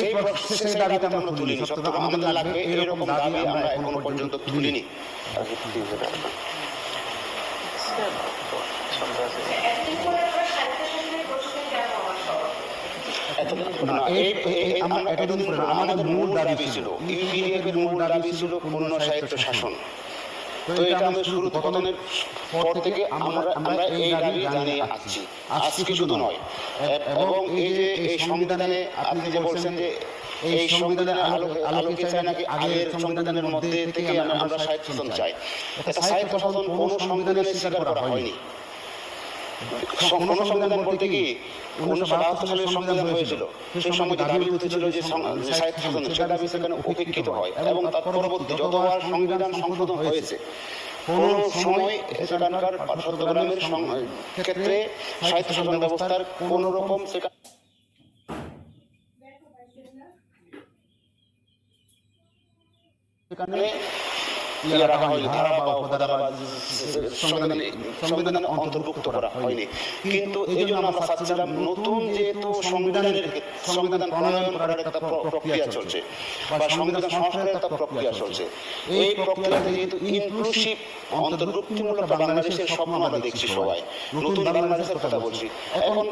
সেই সেই দাবিটা আমরা তুলিনি। সত্যতা আমাদের লাগবে এরকম দাবি আমরা এখনও পর্যন্ত তুলিনি। আমাদের মূল দাবি ছিল এর মূল দাবি ছিল পূর্ণ সাহিত্য শাসন। তো এটা আমাদের শুরু পতনের পর থেকে আমরা আমরা এই দাবি জানিয়ে আসছি। আজকে শুধু নয়। এবং এই যে এই সংবিধানে আপনি যে বলছেন যে এই সংবিধানের আলো- আলোকে চাই নাকি আগের সংবিধানের মধ্যে থেকে আমরা সাহিত্য চাই। এটা সাহিত্য শাসন কোনো সংবিধানে স্বীকার করা হয়নি। কোনো সংবিধান বলতে কি উনিশশো বাহাত্তর সালের সংবিধান হয়েছিল? সেই সময় দাবি উঠেছিল যে সাহিত্য শাসন সে দাবি সেখানে উপেক্ষিত হয়। এবং তার পরবর্তী যতবার সংবিধান সংশোধন হয়েছে কোন সময় সেখানকার চট্টগ্রামের ক্ষেত্রে সাহিত্য শাসন ব্যবস্থার কোন রকম সেখানে সেখানে ইয়ে রাখা হয়নি ধারা বা উপধারা বা সংবিধানে সংবিধানে অন্তর্ভুক্ত করা হয়নি। কিন্তু এই জন্য আমরা চাচ্ছিলাম নতুন যেহেতু সংবিধানের সংবিধান প্রণয়ন করার একটা প্র- প্রক্রিয়া চলছে বা সংবিধান সংস্কারের একটা প্রক্রিয়া চলছে। এই প্রক্রিয়াতে যেহেতু ইনক্লুসিভ অন্তর্ভুক্তিমূলক বাংলাদেশের স্বপ্ন আমরা দেখছি সবাই। নতুন বাংলাদেশের কথা বলছি। এখন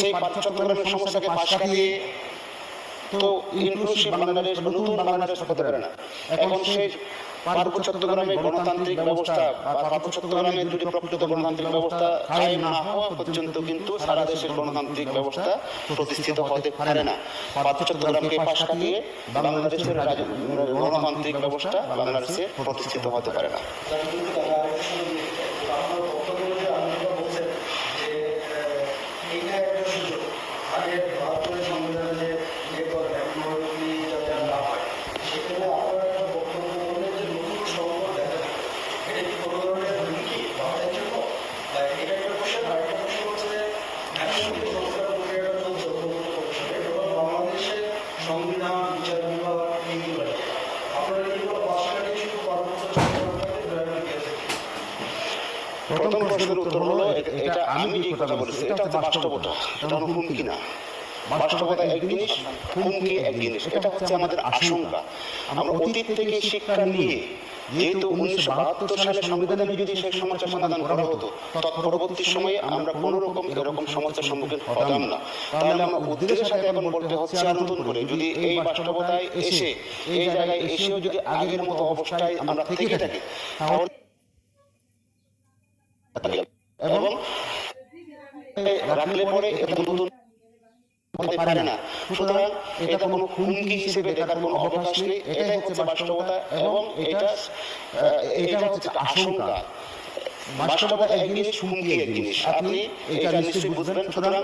সেই চট্টগ্রামের সমস্যাকে পাশ কাটিয়ে তো ইনক্লুসিভ বাংলাদেশ নতুন বাংলাদেশ হতে পারে না। এখন সেই পার্বত্য চট্টগ্রামে গণতান্ত্রিক ব্যবস্থা পার্বত্য চট্টগ্রামের যদি প্রকৃত গণতান্ত্রিক ব্যবস্থা কায়েম না হওয়া পর্যন্ত কিন্তু সারা দেশের গণতান্ত্রিক ব্যবস্থা প্রতিষ্ঠিত হতে পারে না। পার্বত্য চট্টগ্রামকে পাশ কাটিয়ে বাংলাদেশের গণতান্ত্রিক ব্যবস্থা বাংলাদেশে প্রতিষ্ঠিত হতে পারে না এইটা একটা সুযোগ আগে বাহাত্তরের সংবিধানে যে ইয়ে করবে পুনরুক্তি যাতে না হয় সেখানে আপনারা একটা বক্তব্য বললেন যে নতুন সংকট দেখা যাবে এটা কি কোনো ধরনের হুমকি বাংলার জন্য বা এটা একটা কোশ্চেন আর একটা কোশ্চেন হচ্ছে যে এখন যে সংস্কার প্রক্রিয়াটা চলছে ঐক্যবদ্ধ পরিষদে এবং বাংলাদেশের সংবিধান বিচার বিভাগ এইগুলো আপনারা এইগুলো পাশ কাটিয়ে শুধু পার্বত্য চট্টগ্রামটাকে ধরে রেখেছেন প্রথম প্রশ্নের উত্তর হলো এটা আমি যে কথা বলেছি এটা হচ্ছে বাস্তবতা। এটা হলো হুমকি না। বাস্তবতা এক জিনিস হুমকি এক জিনিস। এটা হচ্ছে আমাদের আশঙ্কা। আমরা অতীত থেকে শিক্ষা নিয়ে যেহেতু উনিশশো বাহাত্তর সালের সংবিধানে যদি সেই সমস্যার সমাধান করা হতো তৎপরবর্তী সময়ে আমরা কোনো রকম এরকম সমস্যার সম্মুখীন হতাম না। তাহলে আমরা উদ্দেশ্যের সাথে এখন বলতে হচ্ছে আর নতুন করে। যদি এই বাস্তবতায় এসে এই জায়গায় এসেও যদি আগের মতো অবস্থায় আমরা থেকে থাকি তাহলে এবং রাখলে পরে এটা নতুন হতে পারে না। সুতরাং এটা কোনো হুমকি হিসেবে দেখার কোনো অবকাশ নেই। এটাই হচ্ছে বাস্তবতা এবং এটা এটা হচ্ছে আশঙ্কা। বাস্তবতা এক জিনিস হুমকি এক জিনিস আপনি এটা নিশ্চয়ই বুঝবেন। সুতরাং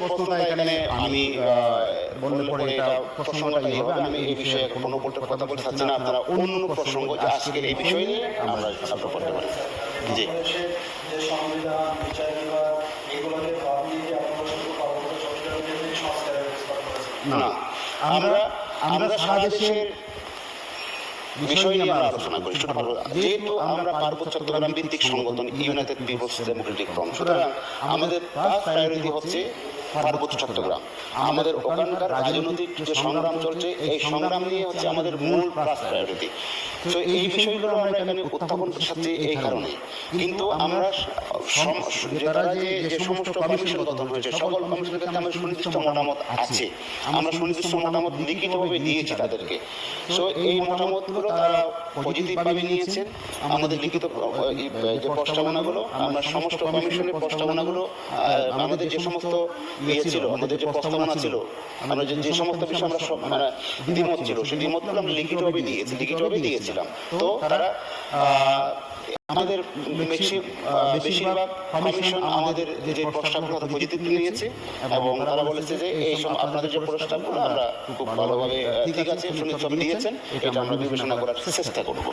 প্রশ্নটা এখানে আমি আহ, বললে পরে এটা প্রসঙ্গটাই হবে। আমি এই বিষয়ে কোনো বলতে কথা বলতে চাচ্ছি না। আপনারা অন্য প্রসঙ্গ যে আজকের এই বিষয় নিয়ে আমরা আলোচনা করতে পারি জি। সংবিধান বিচার বিভাগ এগুলোকে বাদ দিয়ে আপনারা শুধু পার্বত্য চট্টগ্রামের সংস্কারের না আমরা আমরা সারা দেশের বিষয় নিয়ে আমরা আলোচনা করি ছোট পার্বত্য যেহেতু আমরা পার্বত্য চট্টগ্রাম ভিত্তিক সংগঠন ইউনাইটেড পিপলস ডেমোক্রেটিক ফ্রন্ট সুতরাং আমাদের ফার্স্ট প্রায়োরিটি হচ্ছে পার্বত্য চট্টগ্রাম। আমাদের ওখানকার রাজনৈতিক যে সংগ্রাম চলছে, এই সংগ্রাম নিয়ে হচ্ছে আমাদের মূল প্রায়োরিটি তো এই বিষয়গুলো আমরা এখানে উত্থাপন করতে এই কারণে কিন্তু আমরা সম- যে যে সমস্ত কমিশন গঠন হয়েছে, সকল কমিশনের ক্ষেত্রে আমাদের সুনির্দিষ্ট মতামত আছে। আমরা সুনির্দিষ্ট মতামত লিখিতভাবে দিয়েছি তাদেরকে। তো এই মতামতগুলো তারা পজিটিভভাবে নিয়েছেন। আমাদের লিখিত যে প্রস্তাবনাগুলো আমরা সমস্ত কমিশনের প্রস্তাবনাগুলো আমাদের যে সমস্ত ইয়ে ছিল আমাদের যে প্রস্তাবনা ছিল আমরা যে সমস্ত বিষয়ে আমরা মানে দ্বিমত ছিল সেই দ্বিমতগুলো আমরা লিখিতভাবে দিয়েছি লিখিতভাবে দিয়েছিলাম। তো তারা আমাদের বেশি- বেশিরভাগ কমিশন আমাদের যে প্রস্তাবগুলো পজিটিভ নিয়েছে এবং তারা বলেছে যে এই সব আপনাদের যে প্রস্তাবগুলো আমরা খুব ভালোভাবে ঠিক আছে সুনিশ্চিত দিয়েছেন এটা আমরা বিবেচনা করার চেষ্টা করব।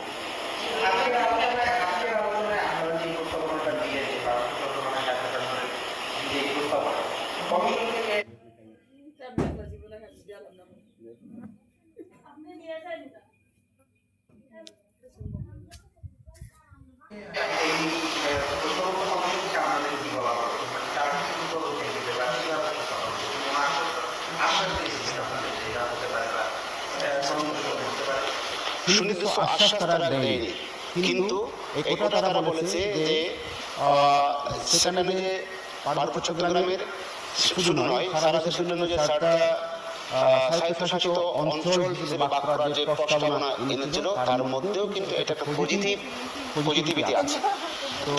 সুনির্দিষ্ট আশ্বাস তারা দেয়নি। কিন্তু এটা তারা বলেছে যে সেখানে পার্বত্য চট্টগ্রামের শুধু নয় সারা দেশের জন্য যে চারটা স্বায়ত্তশাসিত অঞ্চল হিসেবে বাদ করার যে প্রস্তাবনা এনেছিল তার মধ্যেও কিন্তু এটা একটা পজিটিভ পজিটিভিটি আছে। তো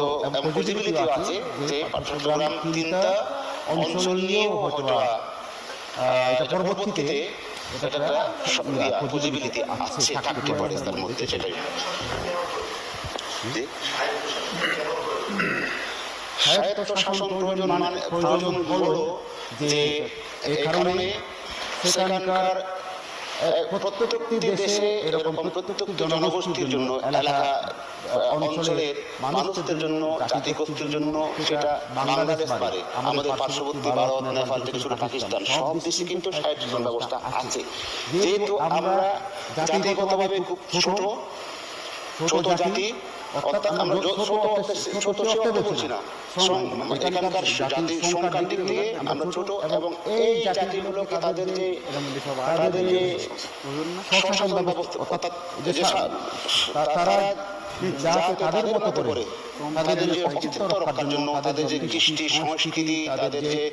পজিটিভিটি আছে যে চট্টগ্রাম তিনটা অঞ্চল নিয়েও হয়তো এটা পরবর্তীতে এটা একটা পজিটিভিটি আছে থাকতে পারে তার মধ্যে সেটাই। জি। স্বায়ত্ত শাসন প্রয়োজন মানে প্রয়োজন হলো যে এই কারণে সেখানকার প্রত্যেকটি দেশে এরকম প্রত্যেকটি জনগোষ্ঠীর জন্য, এলাকা অঞ্চলের মানুষদের জন্য, জাতিগোষ্ঠীর জন্য সেটা বাংলাদেশ পারে আমাদের পার্শ্ববর্তী ভারত, নেপাল থেকে শুরু পাকিস্তান সব দেশে কিন্তু স্বায়ত্ত ব্যবস্থা আছে যেহেতু আমরা জাতিগতভাবে খুব ছোট ছোট জাতি অর্থাৎ আমরা ছোট অর্থে- ছোট অর্থে বলছি না। এখানকার জাতি সংখ্যার দিক থেকে আমরা ছোট এবং এই জাতিগুলোকে তাদের যে তাদের যে শাসন ব্যবস্থা অর্থাৎ যে তারা যাতে তাদের মতো করে তাদের যে অস্তিত্ব রক্ষার জন্য তাদের যে কৃষ্টি সংস্কৃতি তাদের যে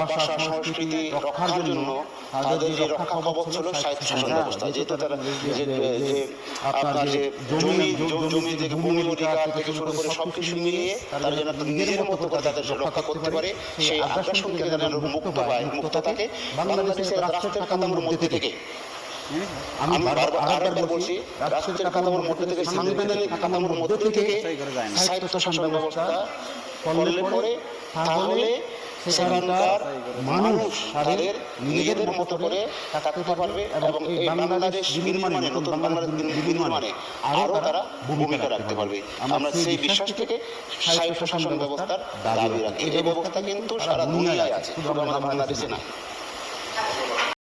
ভাষা সংস্কৃতি রক্ষার জন্য তাদের যে রক্ষা কবচ ছিল সাহিত্য শাসন ব্যবস্থা যেহেতু তারা যে আপনার যে জমি জমি থেকে ভূমি অধিকার থেকে শুরু করে সব কিছু মিলিয়ে তারা যেন নিজের মতো করে তাদের রক্ষা করতে পারে সেই আগ্রাসন থেকে তারা মুক্ত পায় মুক্ত থাকে বাংলাদেশের রাষ্ট্রের কাঠামোর মধ্যে থেকে আমি বারবার বলছি রাষ্ট্রের কাঠামোর মধ্যে থেকে সাংবিধানিক কাঠামোর মধ্যে থেকে সাহিত্য শাসন ব্যবস্থা করলে পরে তাহলে সেখানকার মানুষ তাদের নিজেদের মতো করে থাকতে পারবে এবং এই বাংলাদেশ বিনির্মাণে নতুন বাংলাদেশ বিনির্মাণে আরও তারা ভূমিকা রাখতে পারবে। আমরা সেই বিশ্বাস থেকে সাহিত্য শাসন ব্যবস্থার দাবি রাখি। এই ব্যবস্থা কিন্তু সারা দুনিয়ায় আছে শুধু আমাদের বাংলাদেশে না।